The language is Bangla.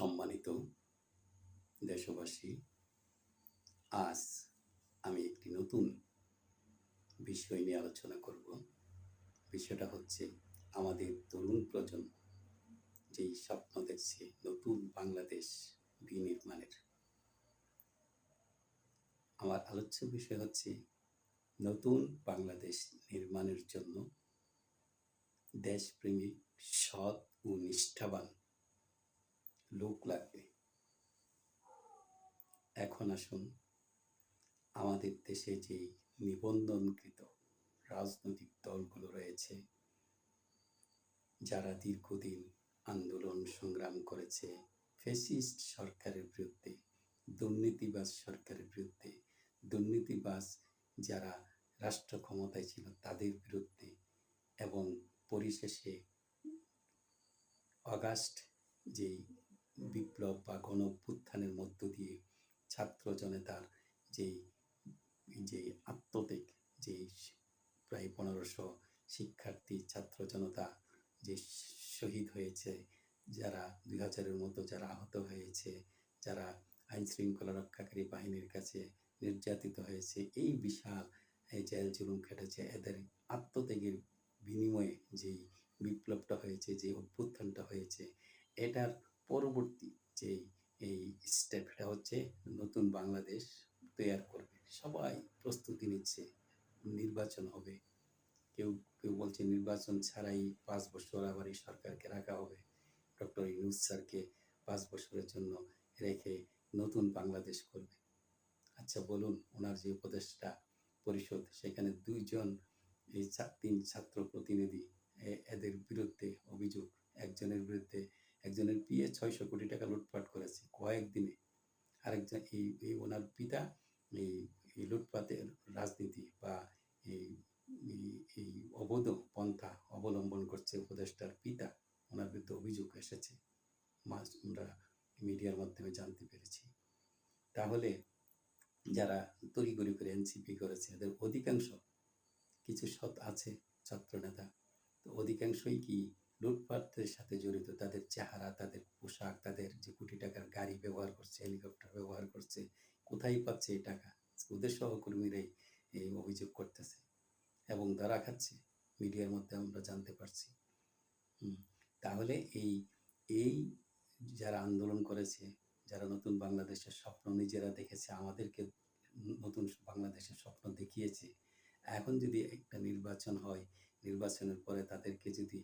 সম্মানিত দেশবাসী, আজ আমি একটি নতুন বিষয় নিয়ে আলোচনা করব। বিষয়টা হচ্ছে আমাদের তরুণ প্রজন্ম, যেই স্বপ্ন দেখছে নতুন বাংলাদেশ বিনির্মাণের। আমার আলোচ্য বিষয় হচ্ছে নতুন বাংলাদেশ নির্মাণের জন্য দেশপ্রেমিক সৎ ও নিষ্ঠাবান লোক লাগবে। এখন আসুন, আমাদের দেশে যে নিবন্ধনকৃত রাজনৈতিক দলগুলো রয়েছে, যারা দীর্ঘদিন আন্দোলন সংগ্রাম করেছে ফেসিস্ট সরকারের বিরুদ্ধে, দুর্নীতিবাজ সরকারের বিরুদ্ধে, দুর্নীতিবাজ যারা রাষ্ট্র ক্ষমতায় ছিল তাদের বিরুদ্ধে এবং পরিশেষে অগাস্ট যেই বিপ্লব বা গণ অভ্যুত্থানের মধ্য দিয়ে ছাত্র জনতার যেই, যে আত্মত্যাগ, যে প্রায় পনেরোশো শিক্ষার্থী ছাত্র জনতা যে শহীদ হয়েছে, যারা দুই হাজারের মতো যারা আহত হয়েছে, যারা আইন শৃঙ্খলা রক্ষাকারী বাহিনীর কাছে নির্যাতিত হয়েছে, এই বিশাল জেল জুলুম খেটেছে, এদের আত্মত্যাগের বিনিময়ে যেই বিপ্লবটা হয়েছে, যে অভ্যুত্থানটা হয়েছে, এটার পরবর্তী যে এই স্টেপটা হচ্ছে নতুন বাংলাদেশ তৈরি করবে। সবাই প্রস্তুতি নিচ্ছে, নির্বাচন হবে। কেউ কেউ বলছে নির্বাচন ছাড়াই পাঁচ বছর আবার এই সরকারকে রাখা হবে। ডক্টর ইউনুস স্যারকে পাঁচ বছরের জন্য রেখে নতুন বাংলাদেশ করবে। আচ্ছা বলুন, ওনার যে উপদেষ্টা পরিষদ, সেখানে দুইজন এই তিন ছাত্র প্রতিনিধি এদের বিরুদ্ধে অভিযোগ, একজনের বিরুদ্ধে একজনের পিএ ছয়শো কোটি টাকা লুটপাট করেছে কয়েকদিনে। আরেকজন এই এই ওনার পিতা এই এই লুটপাতের রাজনীতি বা এই, এই- অবৈধ পন্থা অবলম্বন করছে উপদেষ্টার পিতা। ওনার বিরুদ্ধে অভিযোগ এসেছে। আমরা মিডিয়ার মাধ্যমে জানতে পেরেছি। তাহলে যারা তড়িগড়ি করে এনসিপি করেছে, এদের অধিকাংশ কিছু সৎ আছে ছাত্র নেতা তো অধিকাংশই কি লুটপাটের সাথে জড়িত, তাদের চেহারা, তাদের পোশাক, তাদের যে কোটি টাকার গাড়ি ব্যবহার করছে হেলিকপ্টার ব্যবহার করছে, কোথায় পাচ্ছে এই টাকা? ওদের সহকর্মীরাই এই অভিযোগ করতেছে এবং ধরা খাচ্ছে। মিডিয়ার মধ্যে আমরা জানতে পারছি। তাহলে এই এই যারা আন্দোলন করেছে, যারা নতুন বাংলাদেশের স্বপ্ন নিজেরা দেখেছে, আমাদেরকে নতুন বাংলাদেশের স্বপ্ন দেখিয়েছে, এখন যদি একটা নির্বাচন হয়, নির্বাচনের পরে তাদেরকে যদি